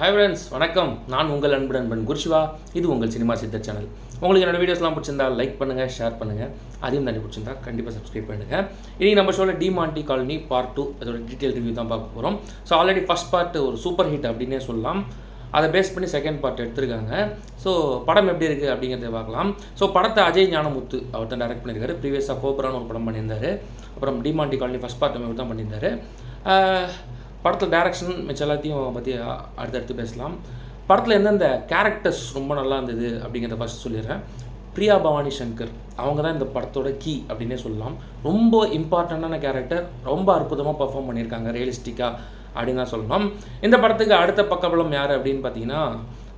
Hi friends வணக்கம். நான் உங்கள் அன்பு நண்பன் குருஷிவா. இது உங்கள் சினிமா சித்த சேனல். உங்களுக்கு என்னோடய வீடியோஸ்லாம் பிடிச்சிருந்தா லைக் பண்ணுங்கள் ஷேர் பண்ணுங்கள் அதையும் தாண்டி பிடிச்சிருந்தா கண்டிப்பாக சப்ஸ்கிரைப் பண்ணுங்கள் இன்றைக்கி நம்ம ஷோவில் Demonte Colony part two அதோட டீட்டெயில் ரிவ்யூ தான் பார்க்க போகிறோம் ஸோ ஆல்ரெடி ஃபஸ்ட் பார்ட் ஒரு சூப்பர் ஹிட் அப்படின்னே சொல்லலாம். அதை பேஸ் பண்ணி செகண்ட் பார்ட் எடுத்திருக்காங்க. ஸோ படம் எப்படி இருக்குது அப்படிங்கிறத பார்க்கலாம். ஸோ படத்தை அஜய் ஞானமுத்து அவர் தான் டைரக்ட் பண்ணியிருக்காரு. ப்ரீவியஸாக கோபுரான்னு ஒரு படம் பண்ணியிருந்தார். அப்புறம் டிமாண்டி காலனி ஃபஸ்ட் பார்ட் அவர் தான் பண்ணியிருந்தார். படத்தில் டேரக்ஷன் மிச்சம் எல்லாத்தையும் பற்றி அடுத்தடுத்து பேசலாம். படத்தில் எந்தெந்த கேரக்டர்ஸ் ரொம்ப நல்லா இருந்தது அப்படிங்கிறத ஃபஸ்ட் சொல்லிடுறேன். பிரியா பவானி சங்கர் அவங்க தான் இந்த படத்தோட கீ அப்படின்னே சொல்லலாம். ரொம்ப இம்பார்ட்டண்ட்டான கேரக்டர் ரொம்ப அற்புதமாக பர்ஃபார்ம் பண்ணியிருக்காங்க ரியலிஸ்டிக்காக அப்படின்னு தான் சொல்லணும். இந்த படத்துக்கு அடுத்த பக்கபலம் யார் அப்படின்னு பார்த்தீங்கன்னா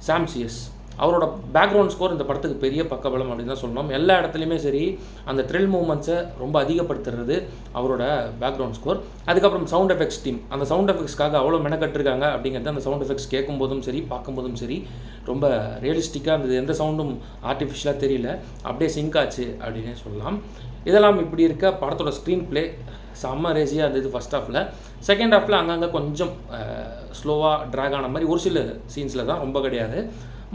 சாம்சியஸ் அவரோட பேக்ரவுண்ட் ஸ்கோர் இந்த படத்துக்கு பெரிய பக்கபலம் அப்படின்னு தான் சொல்லணும். எல்லா இடத்துலையுமே சரி அந்த த்ரில் மூமெண்ட்ஸை ரொம்ப அதிகப்படுத்துறது அவரோட பேக்ரவுண்ட் ஸ்கோர் அதுக்கப்புறம் சவுண்ட் எஃபெக்ட்ஸ் டீம் அந்த சவுண்ட் எஃபெக்ட்ஸ்க்காக அவ்வளோ மெனக்கட்டிருக்காங்க அப்படிங்கிறது அந்த சவுண்ட் எஃபெக்ட்ஸ் கேட்கும்போதும் சரி பார்க்கும்போதும் சரி ரொம்ப ரியலிஸ்டிக்காக இருந்தது. எந்த சவுண்டும் ஆர்டிஃபிஷியலாக தெரியல. அப்படியே சிங்க் ஆச்சு அப்படின்னே சொல்லலாம். இதெல்லாம் இப்படி இருக்க படத்தோட ஸ்க்ரீன் ப்ளே செம்ம ரேசியாக இருந்தது ஃபஸ்ட் ஹாஃபில் செகண்ட் ஹாஃபில் அங்கங்கே கொஞ்சம் ஸ்லோவாக ட்ராக் ஆன மாதிரி ஒரு சில சீன்ஸில் தான் ரொம்ப கிடையாது.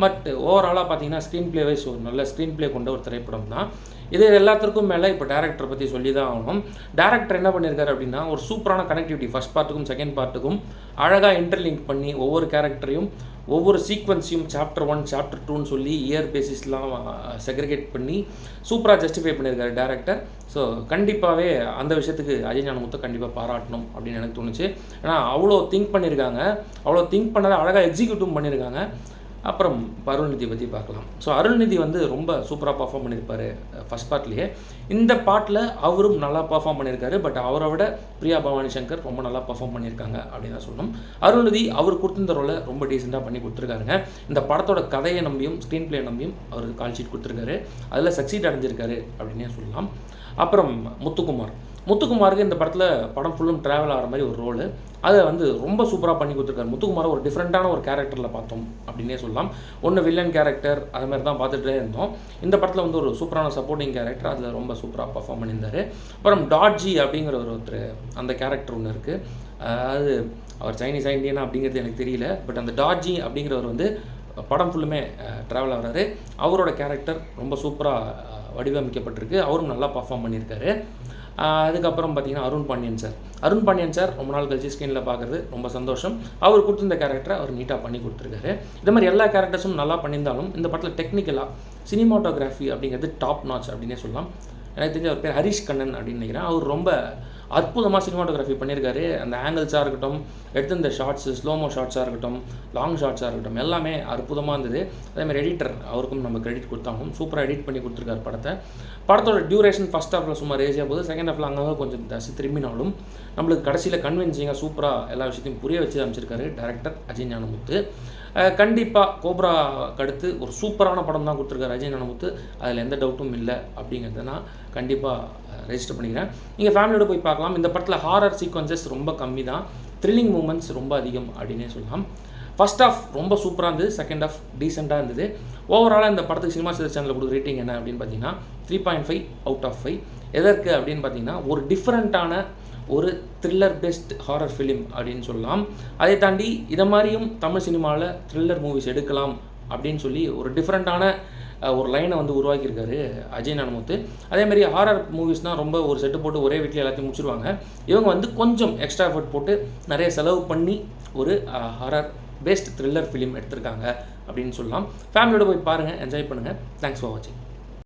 பட் ஓவராலாக பார்த்தீங்கன்னா ஸ்க்ரீன் ப்ளே வைஸ் ஒரு நல்ல ஸ்க்ரீன் ப்ளே கொண்ட ஒரு திரைப்படம் தான். இது எல்லாத்துக்கும் மேலே இப்போ டேரக்டர் பற்றி சொல்லி தான் ஆகணும். டேரக்டர் என்ன பண்ணியிருக்காரு அப்படின்னா ஒரு சூப்பரான கனெக்டிவிட்டி ஃபஸ்ட் பார்ட்டுக்கும் செகண்ட் பார்ட்டுக்கும் அழகாக இன்டர்லிங்க் பண்ணி ஒவ்வொரு கேரக்டரையும் ஒவ்வொரு சீக்வன்ஸையும் சாப்டர் ஒன் சாப்டர் டூன்னு சொல்லி இயர் பேசிஸ்லாம் செக்ரிகேட் பண்ணி சூப்பராக ஜஸ்டிஃபை பண்ணியிருக்காரு டேரக்டர் ஸோ கண்டிப்பாகவே அந்த விஷயத்துக்கு அஜய் ஞானமுத்தை கண்டிப்பாக பாராட்டணும் அப்படின்னு எனக்கு தோணுச்சு. ஏன்னா அவ்வளோ திங்க் பண்ணியிருக்காங்க அவ்வளோ திங்க் பண்ணதை அழகாக எக்ஸிக்யூட்டும் பண்ணியிருக்காங்க அப்புறம் இப்போ அருள்நிதி பற்றி பார்க்கலாம். ஸோ அருள்நிதி வந்து ரொம்ப சூப்பராக பர்ஃபார்ம் பண்ணியிருப்பார் ஃபஸ்ட் பார்ட்லேயே இந்த பாட்டில் அவரும் நல்லா பர்ஃபார்ம் பண்ணியிருக்காரு பட் அவரை விட பிரியா பவானி சங்கர் ரொம்ப நல்லா பர்ஃபார்ம் பண்ணியிருக்காங்க அப்படின்னு தான் சொல்லணும். அருள்நிதி அவர் கொடுத்துருந்த ரோலை ரொம்ப டீசெண்டாக பண்ணி கொடுத்துருக்காருங்க. இந்த படத்தோட கதையை நம்பியும் ஸ்க்ரீன் பிளே நம்பியும் அவர் கால் ஷீட் கொடுத்துருக்காரு. அதில் சக்சீட் அடைஞ்சிருக்காரு அப்படின்னே சொல்லலாம். அப்புறம் முத்துக்குமார். முத்துக்குமாருக்கு இந்த படத்தில் படம் ஃபுல்லும் ட்ராவல் ஆகிற மாதிரி ஒரு ரோலு அதை வந்து ரொம்ப சூப்பராக பண்ணி கொடுத்துருக்காரு. முத்துக்குமாரை ஒரு டிஃப்ரெண்ட்டான ஒரு கேரக்டரில் பார்த்தோம் அப்படின்னே சொல்லலாம். ஒன்று வில்லன் கேரக்டர் அது மாதிரி தான் பார்த்துட்டே இருந்தோம். இந்த படத்தில் வந்து ஒரு சூப்பரான சப்போர்ட்டிங் கேரக்டர் அதில் ரொம்ப சூப்பராக பர்ஃபார்ம் பண்ணியிருந்தார். அப்புறம் டாட்ஜி அப்படிங்கிற ஒரு ஒருத்தர் அந்த கேரக்டர் ஒன்று இருக்குது அது அவர் சைனீஸ் இந்தியனா அப்படிங்கிறது எனக்கு தெரியல. பட் அந்த டாட்ஜி அப்படிங்கிறவர் வந்து படம் ஃபுல்லுமே ட்ராவல் ஆகிறாரு. அவரோட கேரக்டர் ரொம்ப சூப்பராக வடிவமைக்கப்பட்டிருக்கு. அவரும் நல்லா பர்ஃபார்ம் பண்ணியிருக்காரு. அதுக்கப்புறம் பார்த்தீங்கன்னா அருண் பாண்டியன் சார். அருண் பாண்டியன் சார் ரொம்ப நாள் கழிச்சு ஸ்க்ரீனில் பார்க்குறது ரொம்ப சந்தோஷம். அவர் கொடுத்துருந்த கேரக்டரை அவர் நீட்டாக பண்ணி கொடுத்துருக்காரு. இந்த மாதிரி எல்லா கேரக்டர்ஸும் நல்லா பண்ணியிருந்தாலும் இந்த படத்தில் டெக்னிக்கலாக சினிமாட்டோகிராஃபி அப்படிங்கிறது டாப் நாச் அப்படின்னே சொல்லலாம். எனக்கு தெரிஞ்ச அவர் பேர் ஹரிஷ் கண்ணன் அப்படின்னு நினைக்கிறேன். அவர் ரொம்ப அற்புதமாக சினிமாட்டோகிராஃபி பண்ணியிருக்காரு. அந்த ஆங்கிள்ஸாக இருக்கட்டும் எடுத்து இந்த ஷார்ட்ஸு ஸ்லோமோ ஷார்ட்ஸாக இருக்கட்டும் லாங் ஷார்ட்ஸாக இருக்கட்டும் எல்லாமே அற்புதமாக இருந்தது. அதேமாதிரி எடிட்டர் அவருக்கும் நம்ம கிரெடிட் கொடுத்தாங்க. சூப்பராக எடிட் பண்ணி கொடுத்துருக்காரு படத்தை. படத்தோட டியூரேஷன் ஃபஸ்ட் ஹாஃபில் சும்மா ரேசியாக போது செகண்ட் ஹாஃபில் அங்கங்கே கொஞ்சம் தசி திரும்பினாலும் நம்மளுக்கு கடைசியில் கன்வின்சிங்காக சூப்பராக எல்லா விஷயத்தையும் புரிய வச்சு அமைச்சிருக்காரு டேரக்டர் அஜய் ஞானமுத்து கண்டிப்பாக கோப்ரா அடுத்து ஒரு சூப்பரான படம் தான் கொடுத்துருக்காரு அஜய் நனமுத்து. அதில் எந்த டவுட்டும் இல்லை அப்படிங்கிறத நான் கண்டிப்பாக ரெஜிஸ்டர் பண்ணிக்கிறேன். நீங்கள் ஃபேமிலியோட போய் பார்க்கலாம். இந்த படத்தில் ஹாரர் சீக்வன்சஸ் ரொம்ப கம்மி தான். த்ரில்லிங் மூமெண்ட்ஸ் ரொம்ப அதிகம் அப்படின்னே சொல்லலாம். ஃபஸ்ட் ஆஃப் ரொம்ப சூப்பராக இருந்தது. செகண்ட் ஆஃப் டீசெண்டாக இருந்தது. ஓவராலாக இந்த படத்துக்கு சினிமா சிதர் சேனலில் கொடுக்குற ரேட்டிங் என்ன அப்படின்னு பார்த்தீங்கன்னா three point five out of five எதற்கு அப்படின்னு பார்த்தீங்கன்னா ஒரு டிஃப்ரெண்ட்டான ஒரு த்ரில்லர் பெஸ்ட் ஹாரர் ஃபிலிம் அப்படின்னு சொல்லலாம். அதை தாண்டி இதை மாதிரியும் தமிழ் சினிமாவில் த்ரில்லர் மூவிஸ் எடுக்கலாம் அப்படின்னு சொல்லி ஒரு டிஃப்ரெண்ட்டான ஒரு லைனை வந்து உருவாக்கியிருக்காரு அஜய் ஞானமுத்து அதேமாதிரி ஹாரர் மூவிஸ்னால் ரொம்ப ஒரு செட்டு போட்டு ஒரே வீட்டில் எல்லாத்தையும் முடிச்சிருவாங்க. இவங்க வந்து கொஞ்சம் எக்ஸ்ட்ரா எஃபர்ட் போட்டு நிறைய செலவு பண்ணி ஒரு ஹாரர் பேஸ்ட் த்ரில்லர் ஃபிலிம் எடுத்திருக்காங்க அப்படின்னு சொல்லலாம். ஃபேமிலியோட போய் பாருங்கள் என்ஜாய் பண்ணுங்கள் தேங்க்ஸ் ஃபார் வாட்சிங்